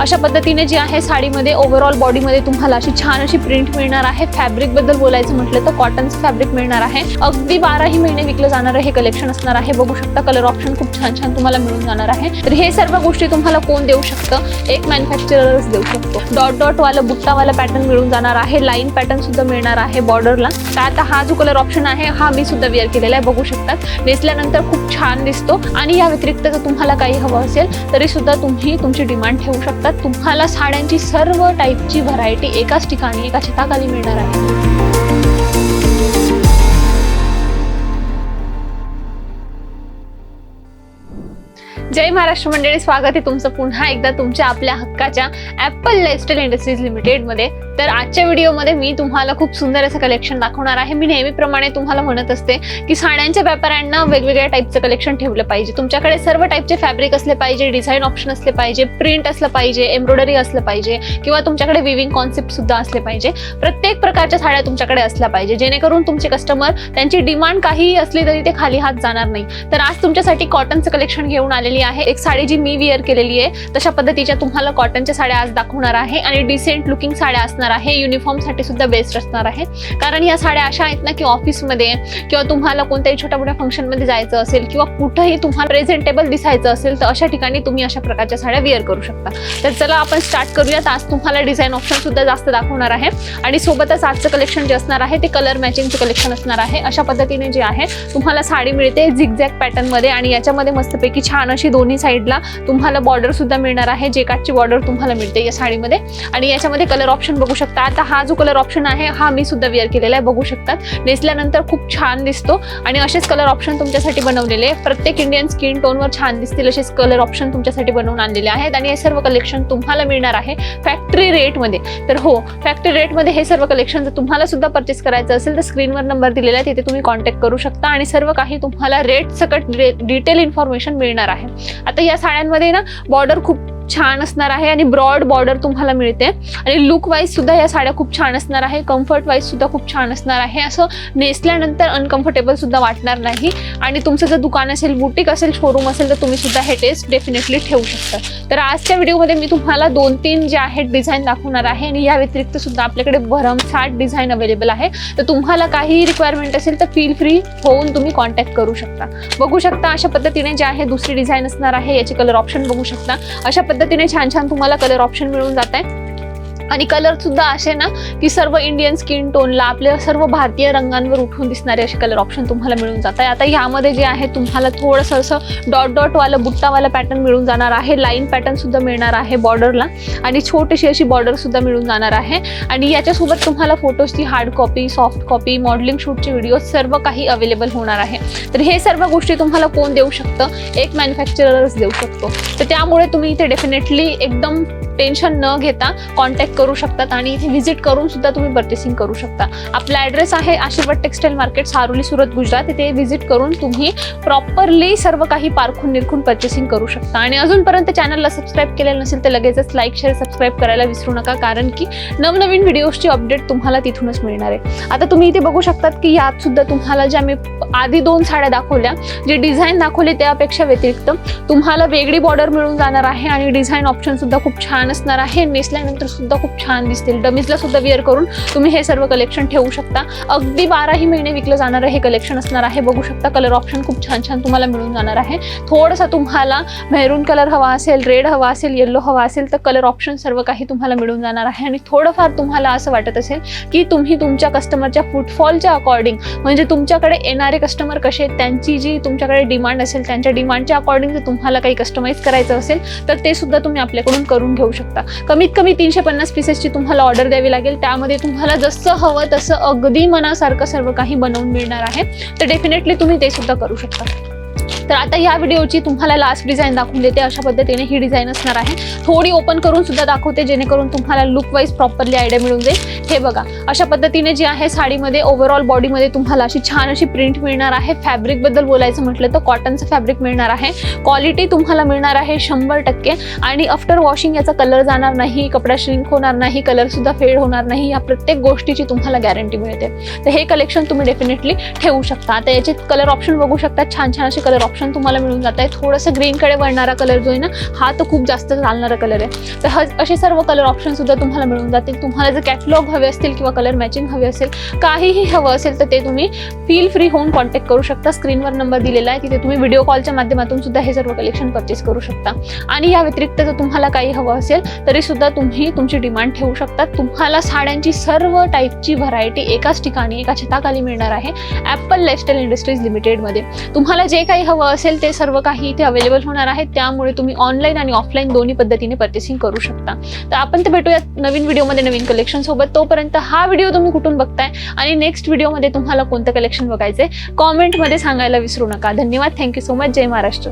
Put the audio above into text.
अशा पद्धतीने जी आहे साडीमध्ये ओव्हरऑल बॉडीमध्ये तुम्हाला अशी छान अशी प्रिंट मिळणार आहे. फॅब्रिकबद्दल बोलायचं म्हटलं तर कॉटनचं फॅब्रिक मिळणार आहे. अगदी बाराही महिने विकलं जाणार हे कलेक्शन असणार आहे. बघू शकता कलर ऑप्शन खूप छान छान तुम्हाला मिळून जाणार आहे. तर हे सर्व गोष्टी तुम्हाला कोण देऊ शकतं? एक मॅन्युफॅक्चरर्स देऊ शकतो. डॉट डॉट वाला बुट्टावाला पॅटर्न मिळून जाणार आहे. लाईन पॅटर्न सुद्धा मिळणार आहे बॉर्डरला तर आता हा जो कलर ऑप्शन आहे हा मी सुद्धा वेअर केलेला आहे. बघू शकतात. नेसल्यानंतर खूप छान दिसतो. आणि या व्यतिरिक्त जर तुम्हाला काही हवं असेल तरी सुद्धा तुम्ही तुमची डिमांड ठेवू शकता. तुम्हाला साड्यांची सर्व टाईपची व्हरायटी एकाच ठिकाणी एका छताखाली मिळणार आहे. जय महाराष्ट्र मंडळी स्वागत आहे तुमचं पुन्हा एकदा तुमच्या आपल्या हक्काच्या ऍपल लाईफस्टाईल इंडस्ट्रीज लिमिटेडमध्ये तर आजच्या व्हिडिओमध्ये मी तुम्हाला खूप सुंदर असं कलेक्शन दाखवणार आहे. मी नेहमीप्रमाणे तुम्हाला म्हणत असते की साड्यांच्या व्यापाऱ्यांना वेगवेगळ्या टाईपचं कलेक्शन ठेवलं पाहिजे. तुमच्याकडे सर्व टाईपचे फॅब्रिक असले पाहिजे डिझाईन ऑप्शन असले पाहिजे प्रिंट असलं पाहिजे एम्ब्रॉयडरी असलं पाहिजे किंवा तुमच्याकडे विविंग कॉन्सेप्ट सुद्धा असले पाहिजे. प्रत्येक प्रकारच्या साड्या तुमच्याकडे असल्या पाहिजे. जेणेकरून तुमचे कस्टमर त्यांची डिमांड काहीही असली तरी ते खाली हात जाणार नाही. तर आज तुमच्यासाठी कॉटनचं कलेक्शन घेऊन आलेली आहे. एक साडी जी मी विअर केलेली आहे तशा पद्धतीच्या तुम्हाला कॉटनच्या साड्या आज दाखवणार आहे आणि डिसेंट लुकिंग साड्या असणार आहे. युनिफॉर्मसाठी सुद्धा बेस्ट असणार आहे. कारण या साड्या अशा आहेत ना की ऑफिसमध्ये किंवा तुम्हाला कोणत्याही छोट्या मोठ्या फंक्शनमध्ये जायचं असेल किंवा कुठंही तुम्हाला प्रेझेंटेबल दिसायचं असेल तर अशा ठिकाणी तुम्ही अशा प्रकारच्या साड्या विअर करू शकता. तर चला आपण स्टार्ट करूयात. आज तुम्हाला डिझाईन ऑप्शन सुद्धा जास्त दाखवणार आहे. आणि सोबतच आजचं कलेक्शन जे असणार आहे ते कलर मॅचिंगचं कलेक्शन असणार आहे. अशा पद्धतीने जे आहे तुम्हाला साडी मिळते झिगझॅक पॅटर्नमध्ये आणि याच्यामध्ये मस्तपैकी छान अशी दोन्ही साईडला तुम्हाला बॉर्डर सुद्धा मिळणार आहे. जेकाटची बॉर्डर तुम्हाला मिळते या साडीमध्ये. आणि याच्यामध्ये कलर ऑप्शन बघू शकता. आता हा जो कलर ऑप्शन आहे हा मी सुद्धा वेअर केलेला आहे. बघू शकतात. नेसल्यानंतर खूप छान दिसतो. आणि असेच कलर ऑप्शन तुमच्यासाठी बनवलेले आहे. प्रत्येक इंडियन स्किन टोनवर छान दिसतील असेच कलर ऑप्शन तुमच्यासाठी बनवून आणलेले आहेत. आणि हे सर्व कलेक्शन तुम्हाला मिळणार आहे फॅक्टरी रेटमध्ये तर हो फॅक्टरी रेटमध्ये हे सर्व कलेक्शन जर तुम्हाला सुद्धा परचेस करायचं असेल तर स्क्रीनवर नंबर दिलेला आहे. तिथे तुम्ही कॉन्टॅक्ट करू शकता. आणि सर्व काही तुम्हाला रेट सकट डिटेल इन्फॉर्मेशन मिळणार आहे. आता या साड्यांमध्ये ना बॉर्डर खूप छान असणार आहे आणि ब्रॉड बॉर्डर तुम्हाला मिळते. आणि लुक वाईज सुद्धा या साड्या खूप छान असणार आहे. कम्फर्ट वाईज सुद्धा खूप छान असणार आहे. असं नेसल्यानंतर अनकम्फर्टेबल सुद्धा वाटणार नाही. आणि तुमचं जर दुकान असेल बुटीक असेल शोरूम असेल तर तुम्ही सुद्धा हे टेस्ट डेफिनेटली ठेवू शकता. तर आजच्या व्हिडिओमध्ये मी तुम्हाला दोन तीन जे आहेत डिझाईन दाखवणार आहे. आणि या व्यतिरिक्त सुद्धा आपल्याकडे भरमसाठ डिझाईन अवेलेबल आहे. तर तुम्हाला काही रिक्वायरमेंट असेल तर फील फ्री होऊन तुम्ही कॉन्टॅक्ट करू शकता. बघू शकता अशा पद्धतीने जे आहे दुसरी डिझाईन असणार आहे. याचे कलर ऑप्शन बघू शकता. अशा पद्धतीने छान छान तुम्हाला कलर ऑप्शन मिळून जात आहे. आणि कलर सुद्धा असे ना की सर्व इंडियन स्किन टोनला आपल्या सर्व भारतीय रंगांवर उठून दिसणारे असे कलर ऑप्शन तुम्हाला मिळून जात आहे आता यामध्ये जे आहे तुम्हाला थोडंसं असं डॉट डॉट वालं बुट्टावाला पॅटर्न मिळून जाणार आहे. लाईन पॅटर्न सुद्धा मिळणार आहे बॉर्डरला आणि छोटीशी अशी बॉर्डर सुद्धा मिळून जाणार आहे. आणि याच्यासोबत तुम्हाला फोटोजची hard copy soft copy modelling शूटचे video सर्व काही अवेलेबल होणार आहे. तर हे सर्व गोष्टी तुम्हाला कोण देऊ शकतं? एक मॅन्युफॅक्चरर्स देऊ शकतो. तर त्यामुळे तुम्ही इथे डेफिनेटली एकदम टेन्शन न घेता कॉन्टॅक्ट करू शकतात आणि इथे व्हिजिट करून सुद्धा तुम्ही पर्चेसिंग करू शकता. आपला ॲड्रेस आहे आशीर्वाद टेक्सटाईल मार्केट सारोली सुरत गुजरात. इथे व्हिजिट करून तुम्ही प्रॉपरली सर्व काही पारखून निरखून पर्चेसिंग करू शकता. आणि अजूनपर्यंत चॅनलला सबस्क्राईब केलेलं नसेल तर लगेचच लाईक शेअर सबस्क्राईब करायला विसरू नका कारण की नवनवीन व्हिडिओजची अपडेट तुम्हाला तिथूनच मिळणार आहे. आता तुम्ही इथे बघू शकतात की यात सुद्धा तुम्हाला ज्या मी आधी दोन साड्या दाखवल्या जे डिझाईन दाखवले त्यापेक्षा व्यतिरिक्त तुम्हाला वेगळी बॉर्डर मिळून जाणार आहे आणि डिझाईन ऑप्शन सुद्धा खूप छान असणार आहे. नेसल्यानंतर सुद्धा खूप छान दिसतील. डमीजला सुद्धा वेअर करून तुम्ही हे सर्व कलेक्शन ठेवू शकता. अगदी बाराही महिने विकलं जाणारं हे कलेक्शन असणार आहे. बघू शकता कलर ऑप्शन खूप छान छान तुम्हाला मिळून जाणार आहे. थोडासा तुम्हाला मेहरून कलर हवा असेल रेड हवा असेल येल्लो हवा असेल तर कलर ऑप्शन सर्व काही तुम्हाला मिळून जाणार आहे. आणि थोडंफार तुम्हाला असं वाटत असेल की तुम्ही तुमच्या कस्टमरच्या फुटफॉलच्या अकॉर्डिंग म्हणजे तुमच्याकडे येणारे कस्टमर कसे आहेत त्यांची जी तुमच्याकडे डिमांड असेल त्यांच्या डिमांडच्या अकॉर्डिंग जर तुम्हाला काही कस्टमाइज करायचं असेल तर ते सुद्धा तुम्ही आपल्याकडून करून घेऊ शकता कमीत कमी तीनशे पन्नास पीसेसची तुम्हाला ऑर्डर द्यावी लागेल. त्यामध्ये तुम्हाला जसं हवं तसं अगदी मनासारखं सर्व काही बनवून मिळणार आहे. तर डेफिनेटली तुम्ही ते सुद्धा करू शकता. तर आता या व्हिडिओची तुम्हाला लास्ट डिझाईन दाखवून देते. अशा पद्धतीने ही डिझाईन असणार आहे. थोडी ओपन करून सुद्धा दाखवते जेणेकरून तुम्हाला लुक वाईज प्रॉपरली आयडिया मिळून जाईल. हे बघा अशा पद्धतीने जी आहे साडीमध्ये ओव्हरऑल बॉडीमध्ये तुम्हाला अशी छान अशी प्रिंट मिळणार आहे. फॅब्रिकबद्दल बोलायचं म्हटलं तर कॉटनचं फॅब्रिक मिळणार आहे. क्वालिटी तुम्हाला मिळणार आहे शंभर टक्के. आणि आफ्टर वॉशिंग याचा कलर जाणार नाही कपडा श्रिंक होणार नाही कलरसुद्धा फेड होणार नाही. या प्रत्येक गोष्टीची तुम्हाला गॅरंटी मिळते. तर हे कलेक्शन तुम्ही डेफिनेटली ठेवू शकता. आता याचे कलर ऑप्शन बघू शकता. छान छान असे कलर ऑप्शन ऑप्शन तुम्हाला मिळून जात आहे थोडंसं ग्रीनकडे वळणारा कलर जो आहे ना हा तर खूप जास्त चालणारा कलर आहे. तर ह असे सर्व कलर ऑप्शन सुद्धा तुम्हाला मिळून जातील. तुम्हाला जर कॅटलॉग हवे असतील किंवा कलर मॅचिंग हवे असेल काहीही हवं असेल तर ते तुम्ही फील फ्री होऊन कॉन्टॅक्ट करू शकता. स्क्रीनवर नंबर दिलेला आहे तिथे तुम्ही व्हिडिओ कॉलच्या माध्यमातून सुद्धा हे सर्व कलेक्शन परचेस करू शकता. आणि या व्यतिरिक्त जर तुम्हाला काही हवं असेल तरी सुद्धा तुम्ही तुमची डिमांड ठेवू शकता. तुम्हाला साड्यांची सर्व टाईपची व्हरायटी एकाच ठिकाणी एका छताखाली मिळणार आहे. ॲपल लाईफस्टाईल इंडस्ट्रीज लिमिटेडमध्ये तुम्हाला जे काही हवं असेल ते सर्व काही इथे अवेलेबल होणार आहे त्यामुळे तुम्ही ऑनलाईन आणि ऑफलाईन दोन्ही पद्धतीने परचेसिंग करू शकता. तर आपण तर भेटूयात नवीन व्हिडिओमध्ये नवीन कलेक्शन सोबत. तोपर्यंत हा व्हिडिओ तुम्ही कुठून बघताय आणि नेक्स्ट व्हिडिओमध्ये तुम्हाला कोणतं कलेक्शन बघायचंय कॉमेंटमध्ये सांगायला विसरू नका. धन्यवाद. Thank you so much Jai Maharashtra.